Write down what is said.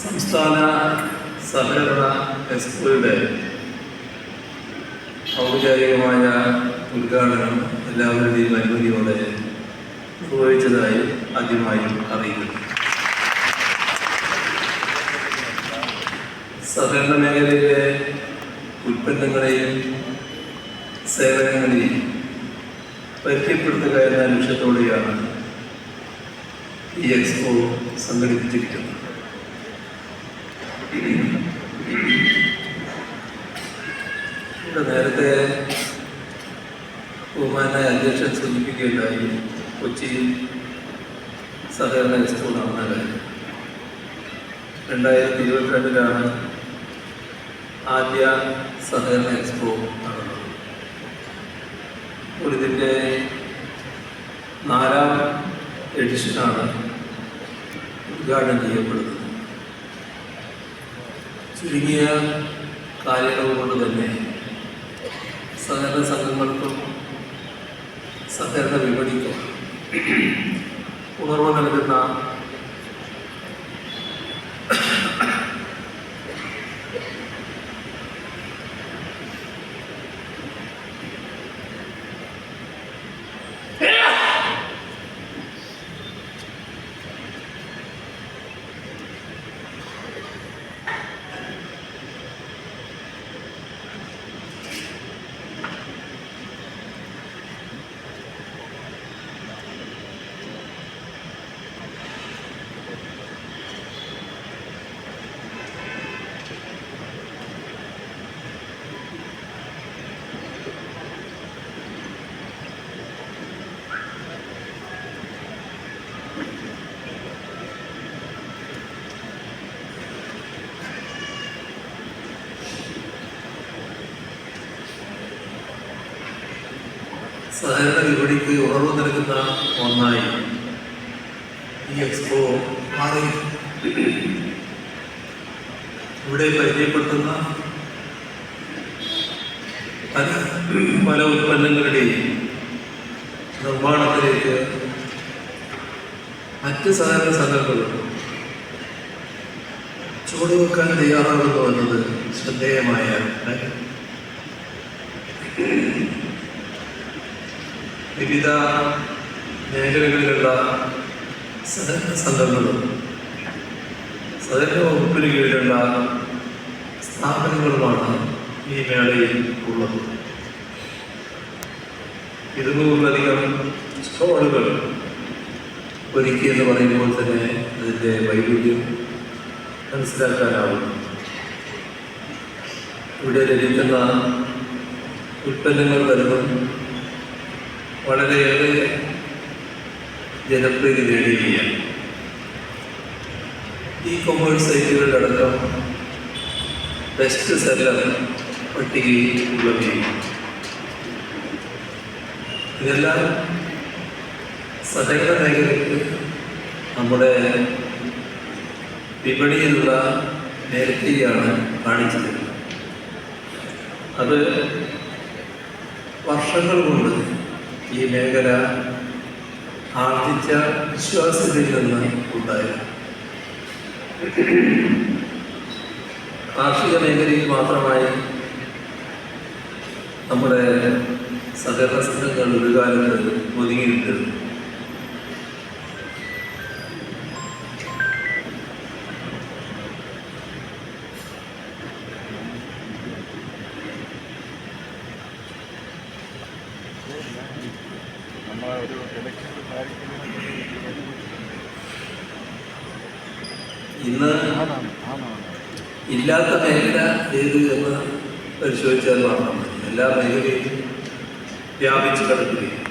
സംസ്ഥാന സഹകരണ എക്സ്പോയുടെ ഔപചാരികമായ ഉദ്ഘാടനം എല്ലാവരുടെയും അനുമതിയോടെ നിർവഹിച്ചതായി ആദ്യമായി അറിയിക്കുന്നു സഹകരണ മേഖലയിലെ ഉൽപ്പന്നങ്ങളെയും സേവനങ്ങളെയും പരിചയപ്പെടുത്തുക എന്ന ലക്ഷ്യത്തോടെയാണ് ഈ എക്സ്പോ സംഘടിപ്പിച്ചിരിക്കുന്നത്. നേരത്തെ ബഹുമാനായ അധ്യക്ഷൻ സൂചിപ്പിക്കുകയുണ്ടായി. കൊച്ചി സഹകരണ എക്സ്പോ നടന്ന രണ്ടായിരത്തി ഇരുപത്തിരണ്ടിലാണ് ആദ്യ സഹകരണ എക്സ്പോ നടന്നത്. ഇതിന്റെ നാലാം എഡിഷനാണ് ഉദ്ഘാടനം ചെയ്യപ്പെടുന്നത്. ചുരുങ്ങിയ കാലയളവ് കൊണ്ട് തന്നെ സഹകരണ സംഘങ്ങൾക്കും സഹകരണ വിപണിക്കും ഉണർവ് നൽകുന്ന സഹകരണ വിപണിക്ക് ഉണർവ് നൽകുന്ന ഒന്നായി ഈ എക്സ്പോ മാറി. ഇവിടെ പരിചയപ്പെടുത്തുന്ന പല പല ഉൽപ്പന്നങ്ങളുടെയും നിർമ്മാണത്തിലേക്ക് മറ്റ് സഹകരണ സംഘങ്ങളും ചുവടുവെക്കാൻ തയ്യാറാകുന്നു എന്നത് ശ്രദ്ധേയമായ വിവിധ മേഖലകളിലുള്ള സഹകരണ സംഘങ്ങളും സഹകരണ വകുപ്പിന് കീഴിലുള്ള സ്ഥാപനങ്ങളുമാണ് ഈ മേളയിൽ ഉള്ളത്. ഇരുന്നൂറിലധികം സ്റ്റോളുകൾ ഒരുക്കി എന്ന് പറയുമ്പോൾ തന്നെ അതിന്റെ വൈവിധ്യം മനസ്സിലാക്കാനാവും ഇവിടെ ലഭിക്കുന്ന ഉൽപ്പന്നങ്ങൾ പലതും വളരെയേറെ ജനപ്രീതി നേടിയിരിക്കുകയാണ്. ഈ കൊമേഴ്സ് സൈറ്റുകളിലടക്കം ബെസ്റ്റ് സെല്ലർ പട്ടികയിൽ ഉള്ളവയും ഇതെല്ലാം സഹകരണ മേഖലയ്ക്ക് നമ്മുടെ വിപണിയിലുള്ള നേരത്തെയാണ് കാണിച്ചത്. അത് വർഷങ്ങൾ കൊണ്ട് ഈ മേഖല ആർജിച്ച വിശ്വാസത്തിൽ നിന്ന് ഉണ്ടായി കാർഷിക മേഖലയിൽ മാത്രമായി നമ്മുടെ സഹകരണ സംഘങ്ങൾ ഒരു കാലത്ത് ഒതുങ്ങിയിട്ടുണ്ട് ഇന്ന് ഇല്ലാത്ത മേഖല ഏത് എന്ന് പരിശോധിച്ചാൽ മാത്രം എല്ലാ മേഖലയിലും വ്യാപിച്ചു കിടക്കുകയും